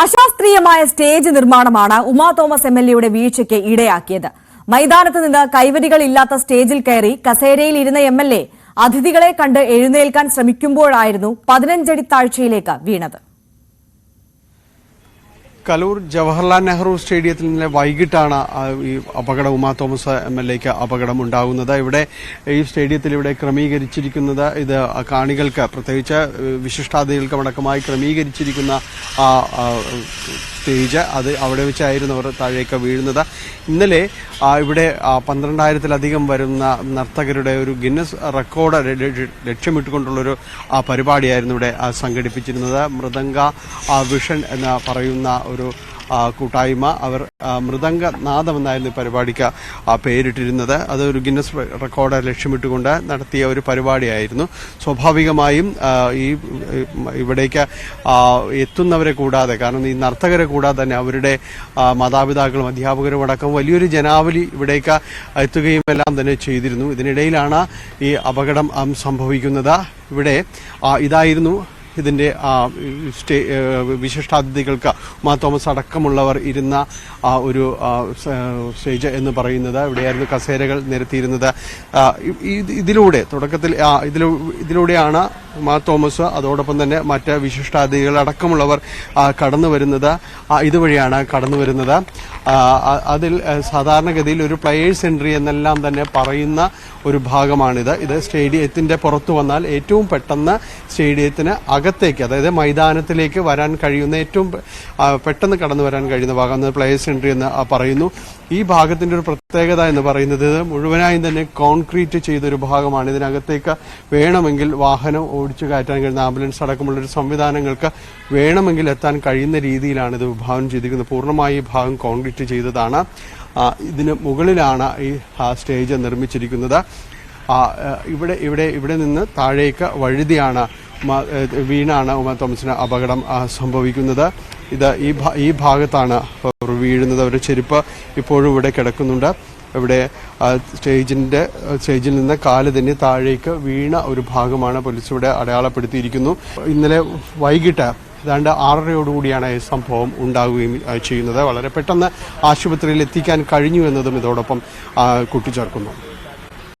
അശാസ്ത്രീയമായ സ്റ്റേജ് നിർമ്മാണമാണ് Uma Thomas M L വീഴ്ചയ്ക്ക് ഇടയാക്കിയത്. മൈതാനത്ത് നിന്ന് കൈവരികൾ ഇല്ലാത്ത സ്റ്റേജിൽ കയറി കസേരയിൽ ഇരുന്ന എം എൽ എ അതിഥികളെ കണ്ട് എഴുന്നേൽക്കാൻ ശ്രമിക്കുമ്പോഴായിരുന്നു പതിനഞ്ചടി താഴ്ചയിലേക്ക് വീണത്. കലൂർ ജവഹർലാൽ നെഹ്റു സ്റ്റേഡിയത്തിൽ ഇന്നലെ വൈകിട്ടാണ് ഈ അപകടം ഉമാ തോമസ് എം എൽ എക്ക് അപകടം ഉണ്ടാകുന്നത് ഇവിടെ ഈ സ്റ്റേഡിയത്തിൽ ഇവിടെ ക്രമീകരിച്ചിരിക്കുന്നത് ഇത് കാണികൾക്ക് പ്രത്യേകിച്ച് വിശിഷ്ടാതിഥികൾക്ക് അടക്കമായി ക്രമീകരിച്ചിരിക്കുന്ന സ്റ്റേജ് അത് അവിടെ വെച്ചായിരുന്നു അവർ താഴേക്ക് വീഴുന്നത്. ഇന്നലെ ഇവിടെ പന്ത്രണ്ടായിരത്തിലധികം വരുന്ന നർത്തകരുടെ ഒരു ഗിന്നസ് റെക്കോർഡ് ലക്ഷ്യമിട്ടുകൊണ്ടുള്ളൊരു പരിപാടിയായിരുന്നു ഇവിടെ സംഘടിപ്പിച്ചിരുന്നത്. മൃദംഗ വിഷൻ എന്ന് പറയുന്ന ഒരു കൂട്ടായ്മ. അവർ മൃദംഗ നാദം എന്നായിരുന്നു ഈ പരിപാടിക്ക് പേരിട്ടിരുന്നത്. അത് ഒരു ഗിന്നസ് റെക്കോർഡ് ലക്ഷ്യമിട്ടുകൊണ്ട് നടത്തിയ ഒരു പരിപാടിയായിരുന്നു. സ്വാഭാവികമായും ഈ ഇവിടേക്ക് എത്തുന്നവരെ കൂടാതെ കാരണം ഈ നർത്തകരെ കൂടാതെ തന്നെ അവരുടെ മാതാപിതാക്കളും അധ്യാപകരും അടക്കം വലിയൊരു ജനാവലി ഇവിടേക്ക് എത്തുകയും എല്ലാം തന്നെ ചെയ്തിരുന്നു. ഇതിനിടയിലാണ് ഈ അപകടം സംഭവിക്കുന്നത്. ഇവിടെ ഇതായിരുന്നു ഇതിന്റെ ആ, സ്റ്റേ വിശിഷ്ടാതിഥികൾക്ക് ഉമാ തോമസ് അടക്കമുള്ളവർ ഇരുന്ന ആ ഒരു സ്റ്റേജ് എന്ന് പറയുന്നത്. ഇവിടെയായിരുന്നു കസേരകൾ നിരത്തിയിരുന്നത്. ഇതിലൂടെ തുടക്കത്തിൽ ഇതിലൂടെയാണ് ഉമാ തോമസ് അതോടൊപ്പം തന്നെ മറ്റ് വിശിഷ്ടാതിഥികൾ അടക്കമുള്ളവർ കടന്നു വരുന്നത്. ഇതുവഴിയാണ് കടന്നു വരുന്നത്. അതിൽ സാധാരണഗതിയിൽ ഒരു പ്ലെയേഴ്സ് എൻട്രി എന്നെല്ലാം തന്നെ പറയുന്ന ഒരു ഭാഗമാണിത്. ഇത് സ്റ്റേഡിയത്തിന്റെ പുറത്തു വന്നാൽ ഏറ്റവും പെട്ടെന്ന് സ്റ്റേഡിയത്തിന് അകത്തേക്ക് അതായത് മൈതാനത്തിലേക്ക് വരാൻ കഴിയുന്ന ഏറ്റവും പെട്ടെന്ന് കടന്നു വരാൻ കഴിയുന്ന ഭാഗം പ്ലെയേഴ്സ് എൻട്രി എന്ന് പറയുന്നു. ഈ ഭാഗത്തിന്റെ ഒരു പ്രത്യേകത എന്ന് പറയുന്നത് മുഴുവനായും തന്നെ കോൺക്രീറ്റ് ചെയ്തൊരു ഭാഗമാണ്. ഇതിനകത്തേക്ക് വേണമെങ്കിൽ വാഹനം ഓടിച്ചു കയറ്റാൻ കഴിയുന്ന ആംബുലൻസ് അടക്കമുള്ള ഒരു സംവിധാനങ്ങൾക്ക് വേണമെങ്കിൽ എത്താൻ കഴിയുന്ന രീതിയിലാണ് ഇത് വിഭാവനം ചെയ്തിരിക്കുന്നത്. പൂർണമായി ഈ ഭാഗം കോൺക്രീറ്റ് ചെയ്തതാണ്. ഇതിന് മുകളിലാണ് ഈ സ്റ്റേജ് നിർമ്മിച്ചിരിക്കുന്നത്. ഇവിടെ ഇവിടെ ഇവിടെ നിന്ന് താഴേക്ക് വഴുതിയാണ് വീണാണ് ഉമ തോമസിന് അപകടം സംഭവിക്കുന്നത്. ഇത് ഈ ഈ ഭാഗത്താണ് വീഴുന്നത്. അവരുടെ ചെരുപ്പ് ഇപ്പോഴും ഇവിടെ കിടക്കുന്നുണ്ട്. ഇവിടെ സ്റ്റേജിന്റെ സ്റ്റേജിൽ നിന്ന് കാൽ തന്നെ താഴേക്ക് വീണ ഒരു ഭാഗമാണ് പോലീസ് ഇവിടെ അടയാളപ്പെടുത്തിയിരിക്കുന്നു. ഇന്നലെ വൈകിട്ട് ഏതാണ്ട് ആറരയോടുകൂടിയാണ് ഈ സംഭവം ഉണ്ടാകുകയും ചെയ്യുന്നത്. വളരെ പെട്ടെന്ന് ആശുപത്രിയിൽ എത്തിക്കാൻ കഴിഞ്ഞു എന്നതും ഇതോടൊപ്പം കൂട്ടിച്ചേർക്കുന്നു.